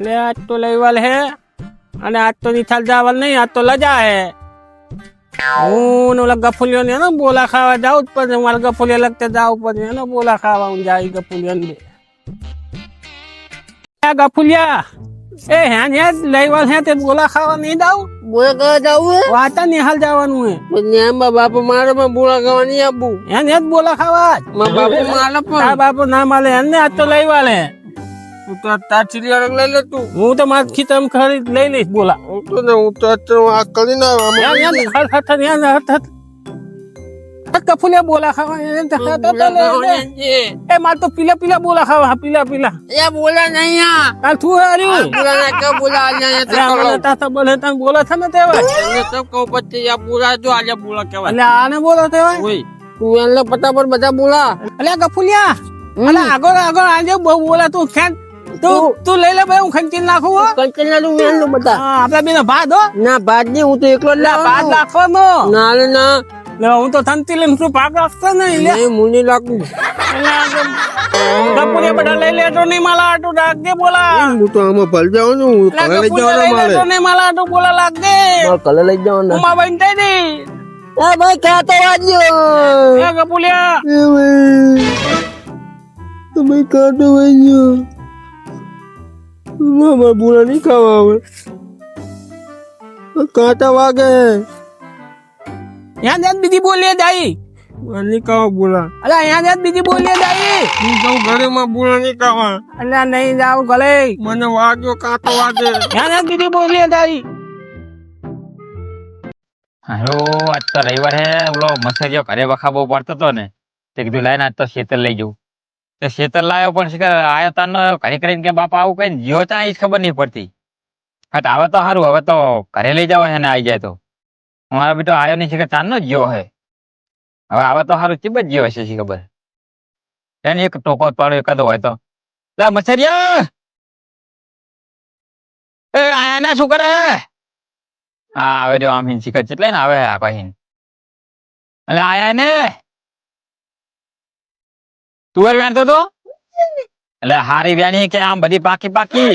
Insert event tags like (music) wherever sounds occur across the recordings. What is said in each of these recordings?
એટલે આજ તો લઈવાલ હે અને આજ તો નિથાલ જાવલ નહીં આજ તો લજા હે હું ને ઓલા ગફુલિયો ને ને બોલા ખાવા જાઉં જ પડે મારા ગફુલિયા લગતે જાવું પડે એને બોલા ખાવા હું જાય ગફુલિયો ને એ ગફુલિયા એ હે હે લઈવાલ હે તે બોલા ખાવા નહીં જાવું બોલા કવા જાવું હે વાતા નિહાલ જવાનું હે પણ ન્યા મારા બાપા મારે પણ બોલા કવા નહીં આપવું હે ને જ બોલા ખાવા જ. મારા બાપુ મારે તારા પણ બાપુ ના માલે એને આજ તો લઈવાલ હે તું તો તાર ચીડિયા રંગ લઈ લે તું. હું તો મારા ખીચમ ખરીદ લઈ લઈશ બોલા. હું તો ને હું તો અત્યારે આ કરીને યાર, યાર, હટ, હટ, યાર, હટ, હટ. કફુલિયા બોલા ખાવા એને. તો. એ માર તો પીલા પીલા બોલા ખાવા હા, પીલા પીલા. બોલા નહીં આ. આ તું હાર્યું. બોલા ના કે બોલા આજે એટલે આ મને તાતા બોલે તને બોલે છે ને તેવા તો કહું પછી આ બોલા જો આજે બોલા કહેવાય. એટલે આને બોલો તેવા. ઓય તું એને ફટાફટ બધા બોલા. એટલે કફુલિયા એટલે આગળ આગળ આજે બોલા તું ખેંચ. તું તું લઈ લે ભાઈ હું ખેંચી નાખું હો. મેલ બધા. હા, આપડા બેનો ભાત હો. ના ભાત નહીં હું તો એકલો જ એટલે ભાત નાખવાનો. ના ના. લે, હું તો થનતી લઈને ભાગ રાખતો નહીં લે. નહીં હું નહીં લાગું. કપૂરિયા બધા લઈ લેતો નહીં માલા આટું રાખજે બોલા. હું તો આમાં ભલ જવાનું હું એટલે લઈ જવાના મારે. લેતો નહીં માલા આટું બોલા લાગજે. કલર લઈ જવાના. ઉમા બન થઈ દી એ ભાઈ ક્યાં તો વાજો એ કપૂરિયા તમે કાંટો વાજો મામા બોલા નહીં ખાવા આવે કાંટા વાગે યાં જાત બીજી બોલીએ જાય નહીં ખાવા બોલા અલા યાં જાત બીજી બોલીએ જાય હું જાઉં ઘરે માં બોલા નહીં ખાવા અલા નહીં જાવ ગલે મને વાગ્યો કાંટો વાગે યાં જાત બીજી બોલીએ જાય હાલો આજ તો રવિવાર હે ઓલો મસરિયો ઘરે વખાબો પડતો હતો ને તે કીધું લાઈને આજ તો શેતર લઈ જવું તે શેતર લાવ્યો પણ શીખર આયો તાનો ઘરે કરીને કે બાપા આવું કઈ જીવો ત્યાં એ ખબર નહીં પડતી. હા, તો હવે તો સારું હવે તો ઘરે લઈ જાવ છે ને આવી જાય તો. મારો બેટો આયો નહીં શીખર તારનો જ જીવો હે. હવે આવે તો સારું ચીબ જ જ્યો હશે શી ખબર. એને એક ટોકો પાડો, એકાદો હોય તો. લા એ, આયા ના શું કરે? હા, હવે જો આમ હિન શીખર ચેટલે ને આવે આ કોઈ હિન એટલે આયા ને? તુવેર વેણતો તો? એટલે હારી વેણી કે આમ બધી પાકી પાકી?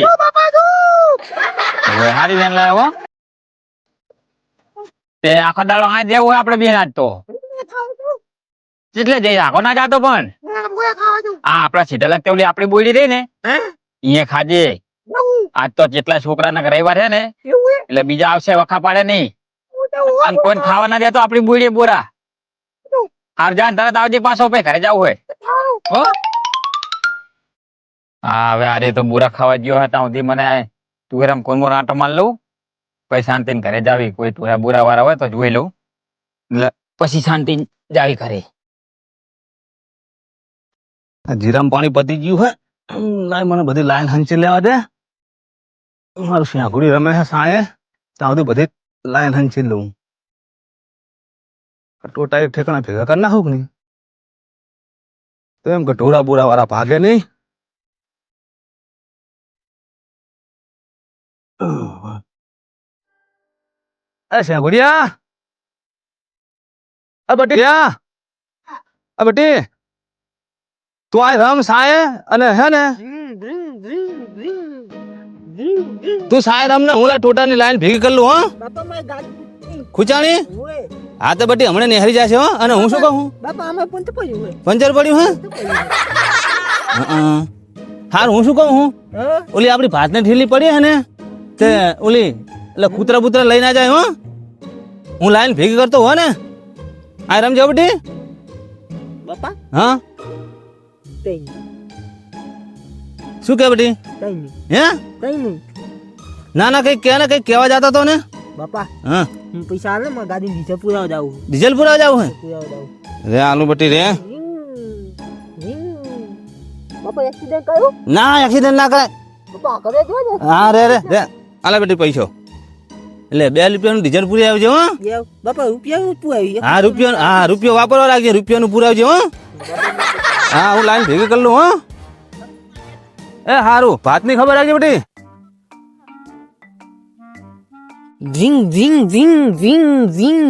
હારી વેણ લાવો તે આખો દાડો હા દેવું હોય આપડે બે તો. એટલે જઈ આખો ના જાતો પણ. આ આપડા સીધા લાગતા ઓલી આપડી બોલી રહી ને અહીંયા ખાજે. આજ તો જેટલા છોકરાના રવિવાર છે ને એટલે બીજા આવશે વખા પાડે નહીં. કોઈ ખાવા ના દે તો આપડી બુડી બોરા. હાર જાન તરત આવજે પાછો ઘરે જવું હોય. હો? હવે આરે તો બુરા ખાવા ગયો હતા સુધી મને તુવેરામ કોણ મોર આંટો માર લઉં. પછી શાંતિ ઘરે જાવી, કોઈ તુરા બુરા વાળા હોય તો જોઈ લઉં. પછી શાંતિ જાવી ઘરે. જીરામ પાણી પતી ગયું હે? લાઈ મને બધી લાઈન હંચી લેવા દે. મારું શેંકુડી રમે છે સાંયે. ત્યાં સુધી બધી લાઈન હંચી લઉં. ટોટા એક ઠેકાણા ભેગા કરી નાખું કે નહીં? તો એમ કે ઢોરા બોરા વાળા ભાગે નહીં. અરે શેંકુડિયા અ બટિયા અ બટી! તું આ રમ સાયે અને હે ને? તું સાયે રમ ને હું લા ટોટાની લાઈન ભેગી કરી લઉં હા. ખુચાણી? હા તો બટી હમણાં નેહરી જશે હો. અને હું શું કહું? બાપા પંચર પડ્યું હે? હાર હું શું કહું હું? ઓલી આપણી ભાતને ઢીલી પડી હે ને તે ઓલી એટલે કૂતરા બૂતરા લઈને જાય હો. હું લાઈન ભેગી કરતો હો ને. આ રમજો બટી. બાપા. હા? શું કે બટી? હે? ના ના કઈ કે ને કઈ કહેવા જતો તો ને. બાપા હા? પૈસા આલે મારા ગાડી નીચે પુરાવા જાવું ડીઝલ પુરાવા જાવ હે? પુરાવા જાવું રે આલુ બટી રે. બાપા એક્સિડન્ટ કર્યો? ના એક્સિડન્ટ ના કરે બાપા કરે જો ને હા રે રે રે. આલે બેટી પૈસો. એટલે બે રૂપિયાનું ડીઝલ પૂરી આવજો હો. બાપા રૂપિયા પૂરાવી હા રૂપિયા હા રૂપિયો વાપરવા લાગજે રૂપિયાનું પુરાવજો હો. હા હું લાઈન ભેગી કરી લઉં હો. એ હારું. ભાતની ખબર રાખજે બેટી? ઝીંગ ઝીંગ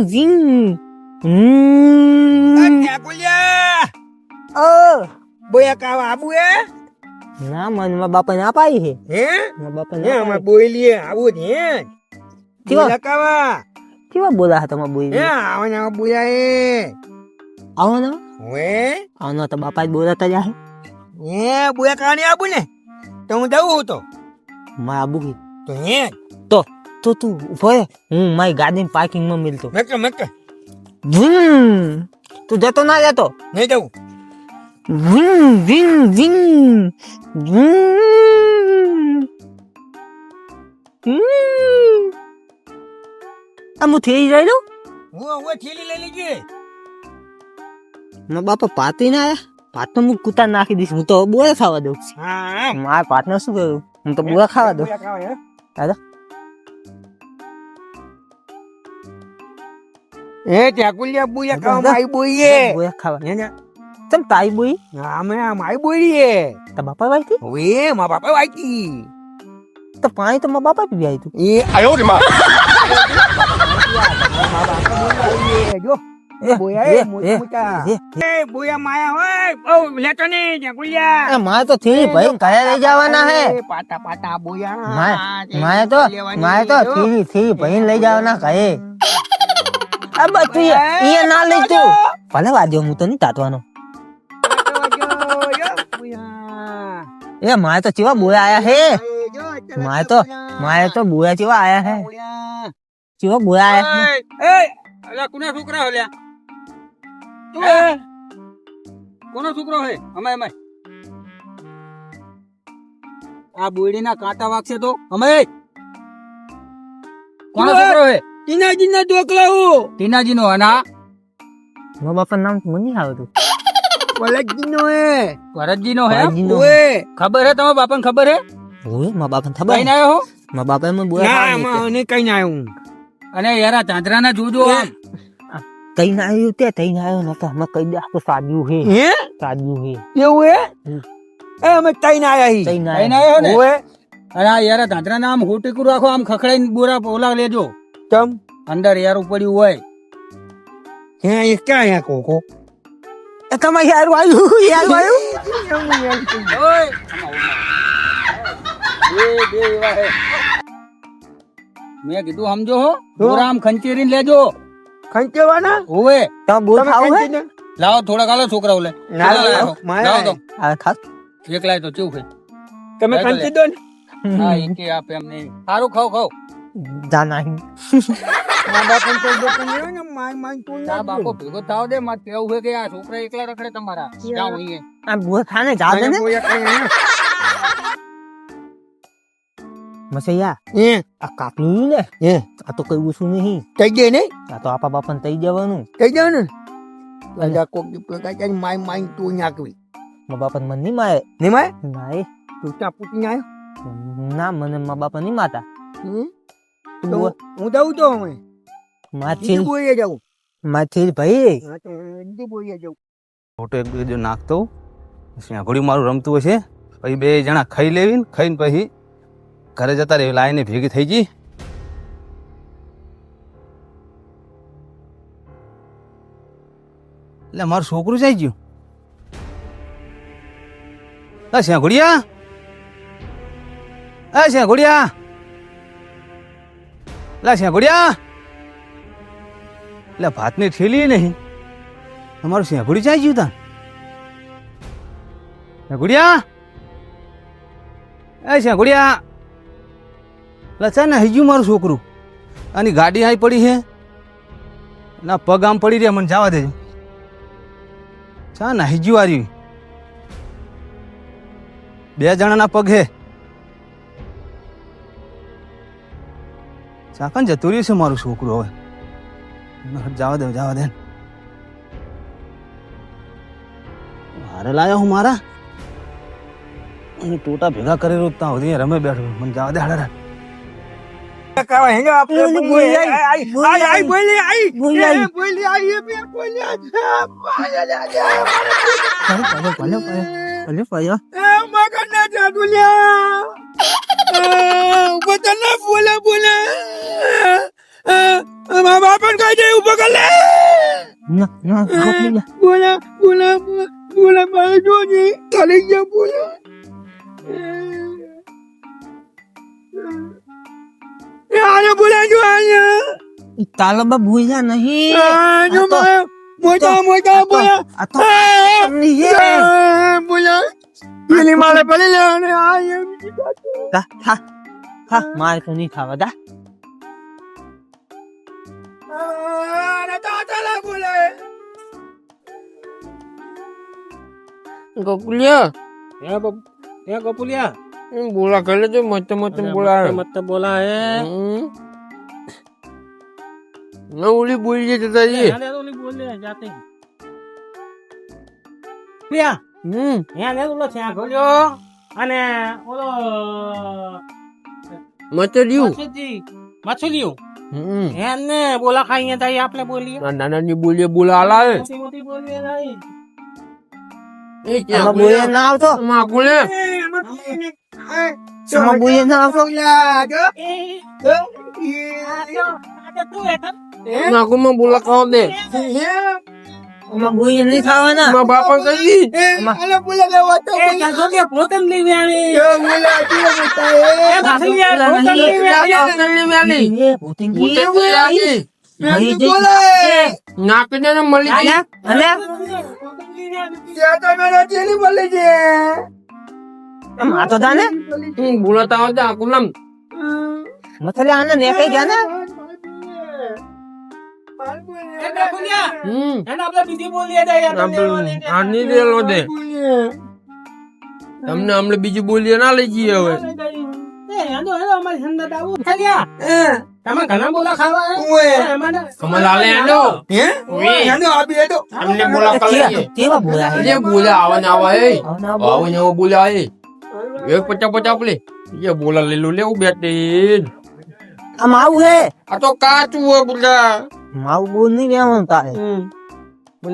ઝીંગ હમ બોલ્યા ઓ બોયા કાવા આબુ એ ના મને બાપા ના પાઈ હે મારા બાપા હે ના અમે. બોલીએ આવું જ હે કેવા? લકાવા કેવા બોલા હતા તમારા બોલી હે આવા ને બોલા એ આવો ને આનો તો બાપા જ બોલાતા જાય હે બોયા આવું ને તો હું જવું તો મારા આબુ તો હે તો તો ઊભો. હું મારી ગાડી પાર્કિંગમાં મિલતો. મેકે મેકે. ઝીંગ. તું જતો ના જતો? નહીં જવું. ઝીંગ. ઝીંગ. ઝીંગ. આ હું થેલી જાય તો હું હવે થેલી લઈ લેજે મારા બાપા પાતી ના આયા. પાત તો હું કૂતા નાખી દઈશ. હું તો બોરા ખાવા દઉં. હા મારા પાતને શું કરું હું તો બોરા ખાવા દઉં. હે? દાદા એ ત્યાં કુલિયા બોયા ખાવા માઈ બોઈએ બુયા ખાવા. હે ને ચમ તાઈ બોઈ? અમે આ માઈ બોલીએ તો બાપા વાઈતી મા બાપા વાઈતી તો પાણી તો મા બાપા પી આવી તું એ આયો રે મા. જો એ, બોયા એ, એ એ, મોટા. મોટા એ, એ બોયા માયા હોય બહુ લેતો નહીં ત્યાં કુલિયા એ મારે તો થી ભાઈ ઘરે લઈ જવાના હે. પાટા પાટા બોયા. મારે મારે તો મારે તો થી થી ભાઈ લઈ જવાના ઘરે. આ તું અહીંયા ના લઈ તું. ભલે વાદ્યો હું તને તાતવાનો. એ માય તો ચેવા બોયા આયા હે? માય તો માય તો બોયા ચેવા આયા હે? ચેવા બોયા આયા હે? અલા કોના છોકરા હો તું કોનો છોકરો હે? અમે અમે આ બોડીના કાંટા વાગશે તો અમે કોનો છોકરો હે? ટીનાજી ના ડોકલા હું. ટીનાજી નો હના મારા બાપા નામ મને આવતું વલજી નો હે. વરજી નો હે. ઓએ. ખબર હે તમારા બાપા ખબર હે? ઓય મારા બાપાને ખબર? કઈ ના આવ્યો હો? મારા બાપા મને બોયા ના મને કઈ ના આવ્યું. અને યારા ચાંદરા ના જોજો આમ. કઈ ના આવ્યું તે? કઈ ના આવ્યો નતો અમે કઈ દે આખું સાદ્યું હે. હે? સાદ્યું હે. એવું હે? એ અમે તઈ ના આયા હી. તઈ ના આયા ના ઓએ. અરે યાર યારા નામ હોટીકું રાખો આમ ખખડાઈને બોરા પોલા લેજો. ચમ અંદર યારું પડ્યું હોય. હે એ ક્યાં યા કોકો એ તમારે યાર આવ્યું (laughs) યાર આવ્યું? મેં કીધું સમજો હો બોરા આમ ખંચેરીને લેજો. ખંચેવાના? હોવે. તમ બોલ ખાવ હે લાવો થોડા કાલે છોકરાઓ લે. ના, લાવો. તો. આ ખાસ. એક લાય તો ચેવું ખાય તમે ખંચી દો ને. હા એકે આપ એમ નહીં. સારું ખાવ ખાવ જા બાપો ભેગો થાવ દે મારે કેવું છે કે આ છોકરા એકલા રખડે તમારા. જાઓ અહીંયા આ બોલ ખાને જા દે ને? મસૈયા આ કાપી ને? આ તો કઈ ઓછું નહીં. કઈ દે નહીં? આ તો આપા બાપાને તઈ જવાનું. કઈ જવાનું? ને બધા કોક માય માય તો નાખવી મા બાપાને મને નહીં મારે? નહીં માય? ના એ. તું ત્યાં પૂછી આવ્યો ના મને મા બાપા નહીં માતા તું તો હું જાઉં તો હવે? માથી બોઈએ જાઉં? માથી ભાઈ. હા તો બીજું બોઈએ જાઉં. ફોટો એક બીજો નાખતો ઘોડી મારું રમતું હશે. પછી બે જણા ખાઈ લેવી ને ખાઈને પછી ઘરે જતા રહી લાઈને ભેગી થઈ ગઈ. એટલે મારું છોકરું જઈ ગયું. અ શ્યાં ઘોડિયા? અ શ્યાં ઘોડિયા? લા શ્યાં ઘોડિયા એટલે ભાતની ઠેલી નહીં. તમારું શેઘુડી જાય ગયું તા ગુડિયા એ શેઘુડિયા લચા ને હજુ મારું છોકરું. આની ગાડી આઈ પડી છે ના પગ આમ પડી રહ્યા મને જવા દેજો. ચા ના હજુ આર્યું બે જણાના પગ હે. ચાકન જતું રહ્યું છે મારું છોકરું હવે. જવા દે જવા દે. મારે લાયો હું મારા. ટોટા ભેગા કરી રહ્યો ત્યાં સુધી રમે બેઠો મને જવા દે હાડા કાવા હેંગા આપણે બોલી, બોલી બોલી, આઈ આઈ આઈ બોલી આઈ. બોલી, આઈ. બોલી આઈ એ બે બોલી આઈ ભલે ભલે ભલે ભલે ભલે એ મગન ના જાદુલ્યા. એ ઊભો તો ના બોલા બોલા. એ, એ, મા બાપન કહી દે ઊભો કર લે. ના ના. બોલા બોલા બોલા મારે જોજે ચાલી ગયા બોલા. તાલબા ભૂલ્યા નહીં. આ જો મારા મોટા મોટા બોલા. આ તો હે. બોલા. પેલી મારે પડી લેવાને આ એમ હા, હા, હા, મારે તો નહીં ખાવા દા ગોકુલિયા હે બાપ હે ગોકુલિયા બોલા કરે તો મત મત બોલા મત બોલા હે ઓલી બોલી છે તારી ઓલી બોલે જાતે પ્રિયા હમ હે ને ઓલો છે ગોલ્યો અને ઓલો મછલીયું હે એને બોલા ખાઈએ તાઈ આપણે બોલીએ નાનાની બોલીએ બોલા આલાવે મોટી બોલીએ નહીં આમાં બોલ્યા ના આવતો માં બોલે બોલ્યા ના આવતો નાકુમાં બોલા ખાવ દે આમાં બોલ્યા નહીં ખાવાના. માં બાપા કહી પોતે લઈ એ ભૂતિંગી. મરી જઈ. નાકને મળી અલ્યા, અલ્યા, આમ આ તો દાને? બોલાતા આવતા કુલમ. મથલે આને ને કઈ ગયા ને? તમને અમને બીજી બોલીએ ના લઈ જઈએ હવે. કમલ આલે હેડો અમને બોલા કેવા- કેવા બોલ્યા હે? એ બોલ્યા આવા ને આવા એ આવના બોલ. આવો. ને આવો બોલ્યા એ એક પચાસ પચાસ લે એ બોલા લેલું લેવું બેટી આમ માવું હે? આ તો કાચું હે બોલા માવું બોલ નહીં લેવાનું તારે.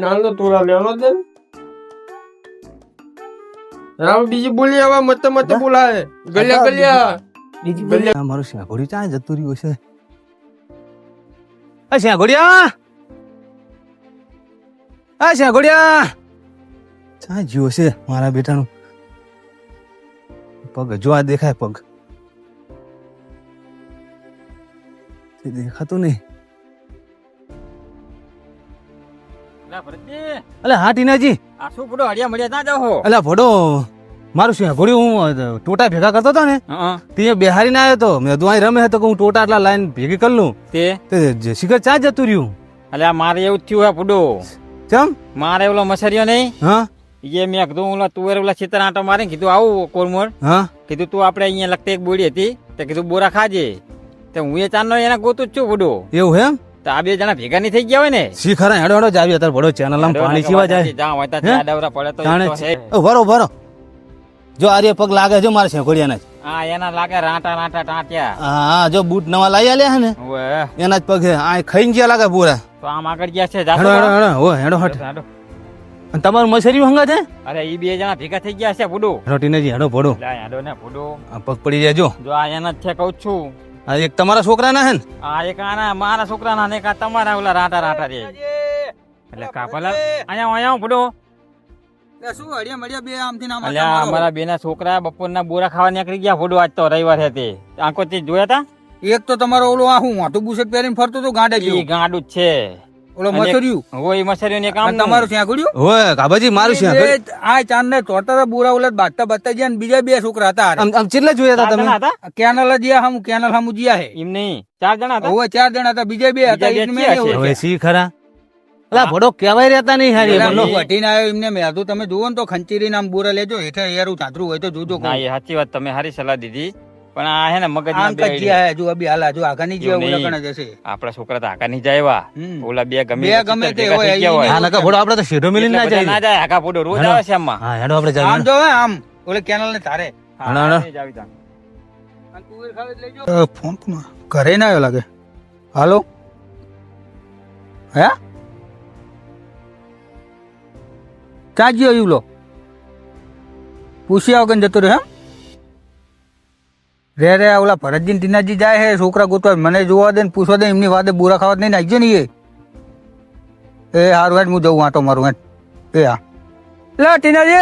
નાનો તોરા લેવાનો દે. રામ બીજી બોલી આવા મત મત બોલાય ગલિયા ગલિયા બીજી બોલી. મારું શેઘોડી ચા જતું રહ્યું છે? આ શેઘોડિયા આ શેઘોડિયા ચા જીવો છે મારા બેટાનું? પગ જો આ દેખાય પગ. તે દેખાતું નહીં. અલે હા ટીનાજી. આ શું પડો હડિયા મળ્યા ના જાઓ અલ્યા ભડો મારું શું શેઘોડી હું ટોટા ભેગા કરતો હતો ને તે બિહારી ના આવ્યો તો મેં કીધું અહીં રમે હતો કે હું ટોટા આટલા લાઈન ભેગી કરી લઉં. તે? તે શિખર ચા જતું રહ્યું. અલ્યા મારે એવું થયું હે ફોડો ચમ મારે ઓલો મસરિયો નહીં. હા? એ મેં કીધું ઓલા તુવેર ઓલા છેતર આટો મારે કીધું આવું કોરમોર. હા? કીધું તું આપણે અહીંયા લગતી એક બોડી હતી. તે કીધું બોરા ખાજે. તે હું એ ચાંદનો એના ગોતું જ છું પુડો એવું એમ તો આ બે જણા ભેગા નહીં થઈ ગયા હોય ને? શિખર હેડો હેડો જાવી અત્યારે ભડો ચેનલ આમ પાણી સીવા જાય. જ્યાં હોય ત્યાં ચા ડવરા પડે તો જાણે છે. ભરો ભરો જો આર્ય પગ લાગે છે મારે શેઘોડિયાના જ. હા એના લાગે રાંટા રાંટા ટાંટ્યા. હા હા જો બૂટ નવા લઈ આલ્યા હે ને એના જ પગ છે આ ખાઈને ગયા લાગે પૂરા. તો આમ આગળ ગયા છે હેડો હેડો હેડો ઓ હેડો હટ હેડો. અને તમારું મસરી હંગા છે અરે ઈ બે જણા ભેગા થઈ ગયા છે પુડો રોટીનેજી હેડો ભડો. હેડો ને આ પગ પડી જાય જો. જો આ એના જ છે કહું જ છું. આ એક તમારા છોકરાના હે ને? આ એક આના મારા છોકરાના ને એક આ તમારા ઓલા રાટા રાટા રે. એટલે કાપલા અહીંયા અહીંયા પુડો અલ્યા અમારા બેના છોકરા બપોરના બોરા ખાવા નીકળી ગયા ફોડો આજ તો રવિવાર હતી આંકો તે જોયા તા? એક તો તમારો ઓલો આ હું તો બુશર્ટ પહેરીને ફરતો તો ગાંડે ગાંડું જ છે. ઓલો મસર્યું. હોય મસરીઓ ને કામ તમારું ત્યાં ગળ્યું ઓય કાબાજી મારું છે આ ચાંદ ને તોડતા હતા બુરા ઉલટ બાજતા બાજતા જ્યાં બીજા બે છોકરા હતા આમ ચેટલા જોયા હતા તમે? કેનલ જ્યાં હમ કેનલ હમ જ્યાં હે. એમ નહીં. ચાર જણા હતા? હોય ચાર જણા હતા બીજા બે હતા. હવે સી ખરા? અલા ભડો કેવાય રહેતા નહીં હારી હું વટીને આવ્યો એમને મેં. હતું તમે જુઓ ને તો ખંચીરી નામ બુરા લેજો હેઠે યારું ચાતરું હોય તો જોજો ના એ સાચી વાત તમે હારી સલાહ દીધી. પણ આ હે ને મગજ આમ કઈ જ્યાં જો અભી હાલા જો આગળની જે એવું ઓલા નહીં. કણે જશે. આપડા છોકરા તો આગા નહીં જાયવા ઓલા બે ગમે બે ગમે તે હોય, હા નકા ભડો આપડે તો શેઢો મિલી ના જાય. ના જાય આગા આકા રોજ આવે છે આમાં હા હેડો આપણે આમ જો આમ. ઓલે કેનલ ને તારે. હા, હેડો, હેડો. જાવી તા. ફોન કોનો ઘરે ના આવ્યો લાગે. હાલો? હે? ક્યાં ગયો યુલો આવ કે જતો રહ્યો રે રે ઓલા ભરતજી ટીનાજી જાય હે છોકરા ગોતવા મને જોવા દે ને પૂછવા દે એમની વાતે બુરા ખાવા નહીં નાખજો ને એ એ હારું હેઠ હું જવું આટો મારું હેઠ એ હા લે ટીનાજી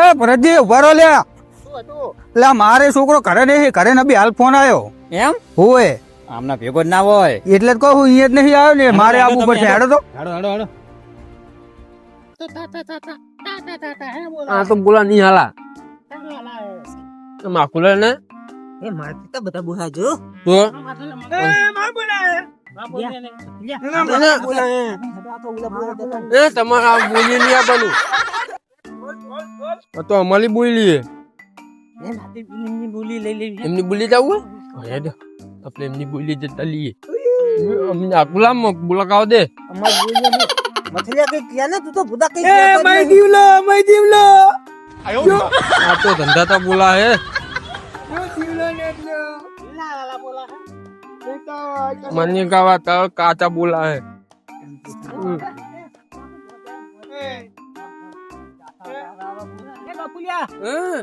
એ ભરતજી ઊભા રહો લે એટલે મારે છોકરો ઘરે નહીં ઘરે ને બી હાલ ફોન આવ્યો એમ હોય આમના ભેગો જ ના હોય એટલે જ કહું અહીંયા જ નહીં આવ્યો ને મારે આવવું પડશે હેડો તો હેડો હેડો હેડો આ તો બોલા નહીં હાલા માકુલે ને એ મારે તો બધા બોલા જો. તો? એ તમારે બોલી નહીં આપવાનું તો અમારી બોલી લઈએ એમની બોલી જવું હોય આપણે એમની બોલી જતા લઈએ. અમને આકુલા બોલાકાવ દે. અમાર બોલી મથલિયા કઈ ક્યાં ને? તું તો કઈ આ તો ધંધા તો બોલા હે. મને કાવા તો કાચા બોલા હે.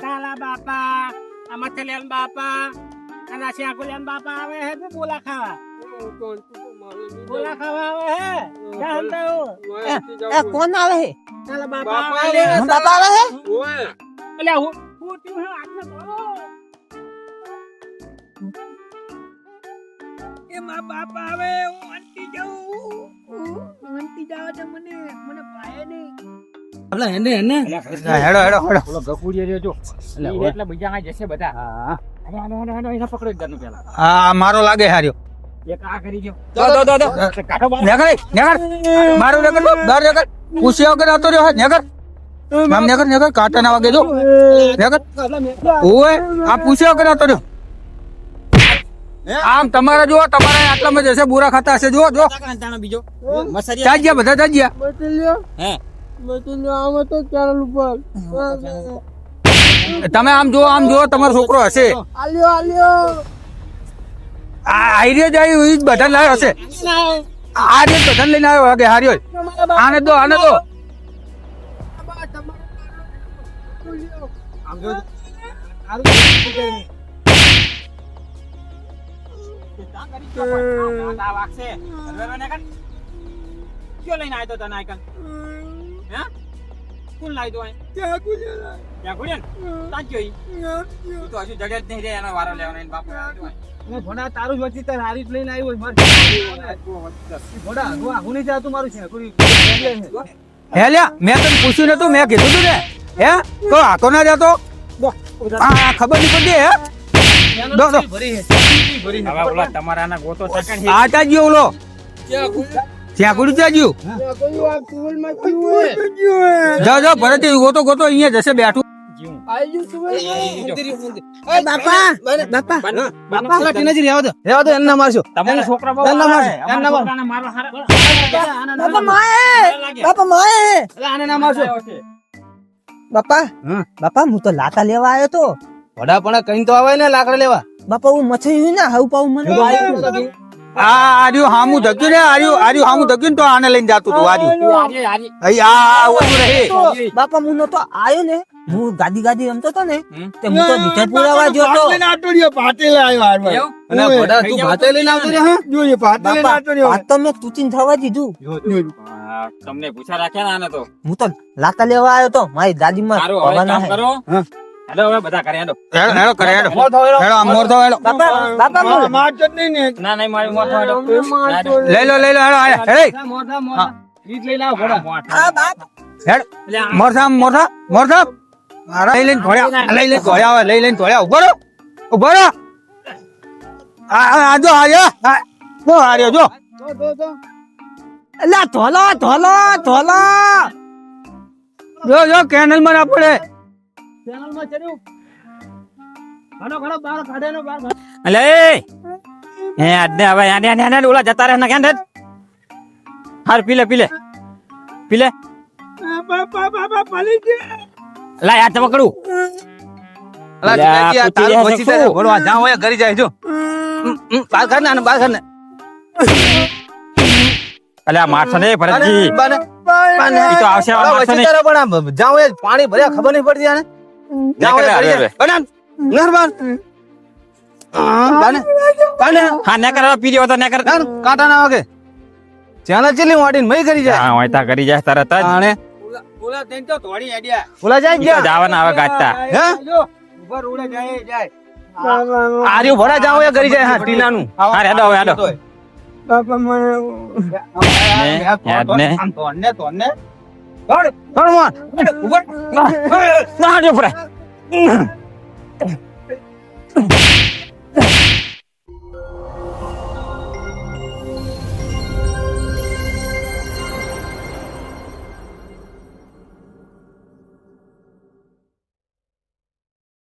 કાલા બાપા આ મથલિયાન બાપા અને આ શ્યાકુલિયાન બાપા આવે હે તો બોલા ખાવા? બોલા ખાવા આવે હે? ક્યાં હંતા હો? એ કોણ આવે હે? કાલા બાપા આવે. હું બાપા આવે હે? ઓય. અલ્યા હું હું થયું હે? આજનો ધોળો. એ મારા બાપા આવે હું અંતી જાઉં. હું અંતી જાવ તો મને મને ભાઈ નહીં. હેડો હેડો હેડો. ઓલો ગકુડિયો રહ્યો જો. એટલે બીજા કાંઈ જશે બધા. હા એને પકડો પેલા આ મારો લાગે હાર્યો. કાંટા વાગે જો. આ પૂછ્યા વગર આવતો રહ્યો. આમ તમારા જો તમારા આટલામાં જશે બુરા ખાતા હશે. જો જો બીજો? ચાજ્યા બધા? ચાજ્યા હે? તમે આમ જો આમ જો તમારો છોકરો હશે. આ હાર્યો જાય એ જ બધા લાવ્યો હશે. આ જે બટન લઈને આવ્યો વાગે હાર્યો આને દો આને દો. લઈને આવ્યો તને આઈકન હે? કોણ લાવી દો ત્યાં ગયો ઈ તો હજુ જડે જ નહીં રે એના વારો લેવાનો એને બાપુ આવ્યો હું ભણા તારું જ વચ્ચે તાર હારી જ લઈને આવ્યો મારે ભણા હું નહીં જાતું મારું છે? હે? લ્યા મેં તને પૂછ્યું નતું મેં કીધું તું ને. હે? તો આખો ના જતો. આ ખબર નહીં પડતી હે? દો દો. હવે ઓલા ગોતો આ ચાજ્યો ઓલો. ત્યાં કુડી ચાજ્યું જાઓ જાઓ ભરત ગોતો ગોતો અહીંયા જશે બેઠું. બાપા હું તો લાતા લેવા આવ્યો તો. વડાપણા કઈ તો આવે ને લાકડા લેવા. બાપા હું મચ્છી ના હાવ પાઉં મને આ આર્યું હામું ધક્યું ને આર્યું આર્યું હામું ધક્યું તો આને લઈને જાતું તું આર્યું. અહીં આ ઓછું રહે તો બાપા હું નતો આવ્યો ને હું ગાદી ગાદી રમતો તો ને. તે હું તો બીજા આવવા જો તો એવું? અને વડા તું ભાતે લઈને આવતો રે હા? બાપા આ તો મેં તૂટીને થવા દીધું. હા, તમને પૂછા રાખ્યા ને આને તો. હું તો લાતા લેવા આવ્યો તો મારી દાદી માં સારું હવે કામ કરો. હેડો હવે બધા કરે હેડો. હેડો હેડો કરે હેડો. હેડો. આમ મોર થો હેડો. બાપા બાપા હું- ના. નહીં મારી મોટ હેડો. હેડો. લઈ લો લઈ લો હેડો હેડો હેડે. મોઢા મોઢા. રીત લઈને આવ ઘોડા આ બાપ. હેડ. મારા લઈ લઈને ઘોડ્યા. લઈ લઈને ઘોડ્યા આવે લઈ લઈને ઘોડ્યા. ઊભો રહો. ઊભો રહો. આ જો હાર્યો જો. હાર્યો જો અલા ધોલો ધોલો ધોલો. જો જો કેનલમાં ના પડે. ચેનલમાં ચડ્યું? ઘણો ઘણો બાર કાઢે નો બાર અલે એ આજને હવે આને આને આને ઓલા જતા રહે ને રે હાર પીલે પીલે પીલે. બાપા બાપા પાલી ગયા. લાય આ પકડું. અલા, અલ્યા, ટીનાજી, આ કૂટી તારું પછી શું? હોય ઘરે જાય જો. બાર હમ, ને આને બહાર કાઢ ને અલે આ મારશો ને ભરતજી. બાને, બાને. તો આવશે પાણી ભર્યા ખબર નહીં પડતી આને. ને તો ને કાંટા ના વાગે જ્યાં ચીલી વાટીને મય કરી જાય હા હોય કરી જાય તરત જ આણે ઓલા તેન તો ધોળી હેડ્યા ઓલા જાય ગયા જવાના આવે ગાજતા હે ઉપર ઉડે જાય જાય આર્યું ભરા જાવ એ કરી જાય હા ટીનાનું હા હેડો હેડો બાપા મને યાદ ને? આમ તોડને તોડને ના Come on. What? Not your friend.